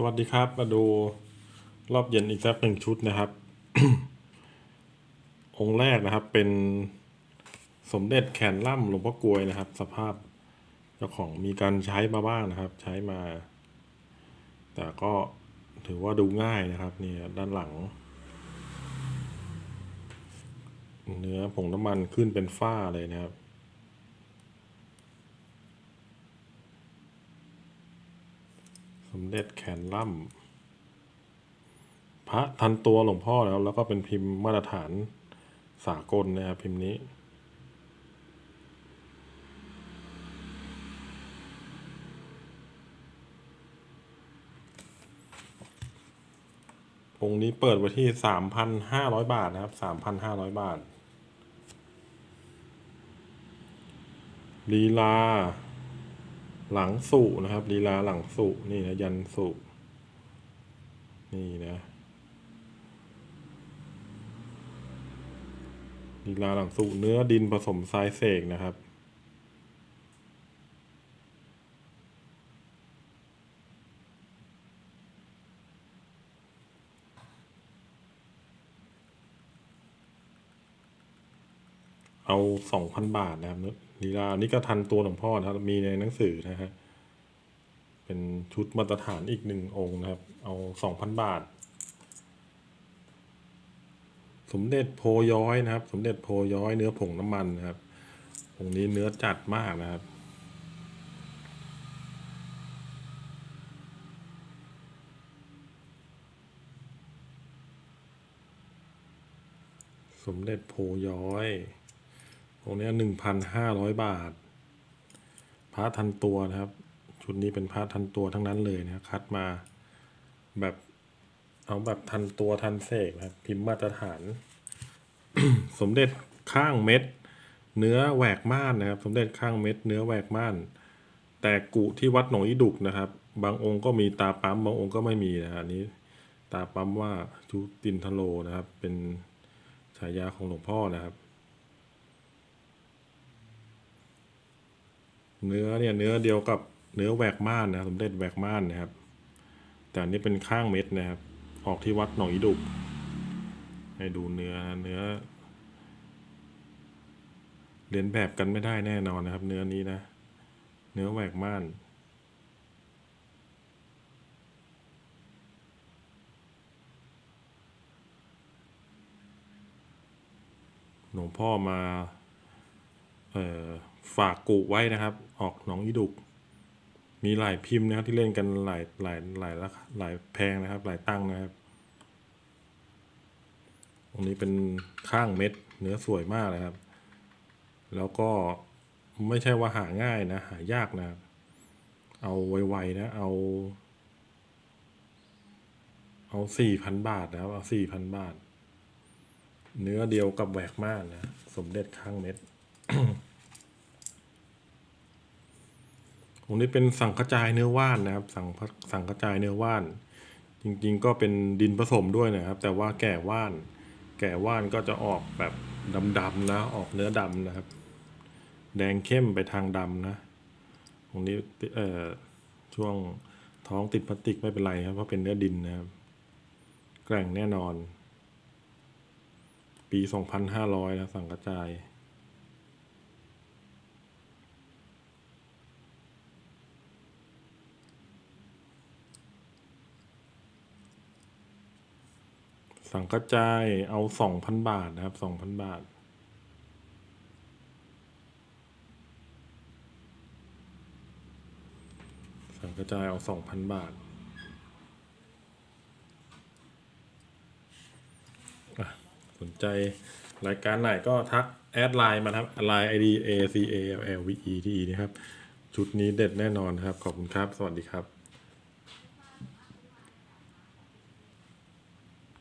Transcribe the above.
สวัสดีครับมาดูรอบเย็นอีกสักหนึ่งชุดนะครับ องค์แรกนะครับเป็นสมเด็จแขนล่ำหลวงพ่อกลวยนะครับ สภาพเจ้าของมีการใช้มาบ้างนะครับ ใช้มา แต่ก็ถือว่าดูง่ายนะครับนี่ด้านหลัง เนื้อผงน้ำมันขึ้นเป็นฝ้าเลยนะครับ สมเด็จแขนล่ำพระทันตัวหลวงพ่อแล้ว แล้วก็เป็นพิมพ์มาตรฐานสากลนะครับพิมพ์นี้องค์นี้เปิดไว้ที่สามพันห้าร้อยบาทนะครับสามพันห้าร้อยบาทลีลา หลังสุนะครับลีลาหลังสุนี่นะยันสุนี่นะลีลาหลังสุเนื้อดินผสมทรายเสกนะครับเอาสองพันบาทนะครับ ลีลานี่ก็ทันตัวหลวงพ่อนะครับ มีในหนังสือนะฮะเป็นชุดมาตรฐานอีกหนึ่งองค์นะครับ เอาสองพันบาท สมเด็จโพย้อยนะครับ สมเด็จโพย้อยเนื้อผงน้ำมันนะครับองค์นี้เนื้อจัดมากนะครับสมเด็จโพย้อย ตรงนี้หนึ่งพันห้าร้อยบาท พระทันตัวนะครับ ชุดนี้เป็นพระทันตัวทั้งนั้นเลยนะคัดมาแบบเอาแบบทันตัวทันเสกนะครับ พิมพ์มาตรฐาน สมเด็จข้างเม็ด เนื้อแหวกม่านนะครับ สมเด็จข้างเม็ด เนื้อแหวกม่าน แต่กุที่วัดหนองอีดุกนะครับ บางองค์ก็มีตาปั๊มบางองค์ก็ไม่มีนะฮะอันนี้ ตาปั๊มว่าชุตินทโลนะครับ เป็นฉายาของหลวงพ่อนะครับ เนื้อเนี่ยเนื้อเดียวกับเนื้อแหวกม่านนะสมเด็จแหวกม่านนะครับ แต่อันนี้เป็นข้างเม็ดนะครับ ออกที่วัดหนองอีดุกให้ดูเนื้อเนื้อเรียนแบบกันไม่ได้แน่นอนนะครับ เนื้อนี้นะ เนื้อแหวกม่านหลวงพ่อมา เอ่อ ฝากกุไว้นะครับ ออกหนองอีดุก มีหลายพิมพ์นะครับที่เล่นกันหลายหลายหลายราคาหลายแพงนะครับ หลายตั้งนะครับ ตรงนี้เป็นข้างเม็ดเนื้อสวยมากเลยครับ แล้วก็ไม่ใช่ว่าหาง่ายนะ หายากนะ เอาไวๆนะ เอา เอาสี่พันบาทนะครับ เอาสี่พันบาท เนื้อเดียวกับแหวกม่านนะ สมเด็จข้างเม็ด ตรงนี้เป็นสังกระจายเนื้อว่านนะครับ สังสังกระจายเนื้อว่าน จริงๆ ก็เป็นดินผสมด้วยนะครับ แต่ว่าแก่ว่าน แก่ว่านก็จะออกแบบดำๆนะ ออกเนื้อดำนะครับ แดงเข้มไปทางดำนะ ตรงนี้เอ่อช่วงท้องติดพลาสติกไม่เป็นไรครับ เพราะเป็นเนื้อดินนะครับ แกร่งแน่นอน ปีสองพันห้าร้อยนะสังกระจาย สังกระจายเอาสองพันบาทนะครับสองพันบาท สังกระจายเอาสองพันบาทสนใจรายการไหนก็ทักแอดไลน์มาครับไลน์ ID A C A L L V E T E นะครับ ชุดนี้เด็ดแน่นอนครับ ขอบคุณครับ สวัสดีครับ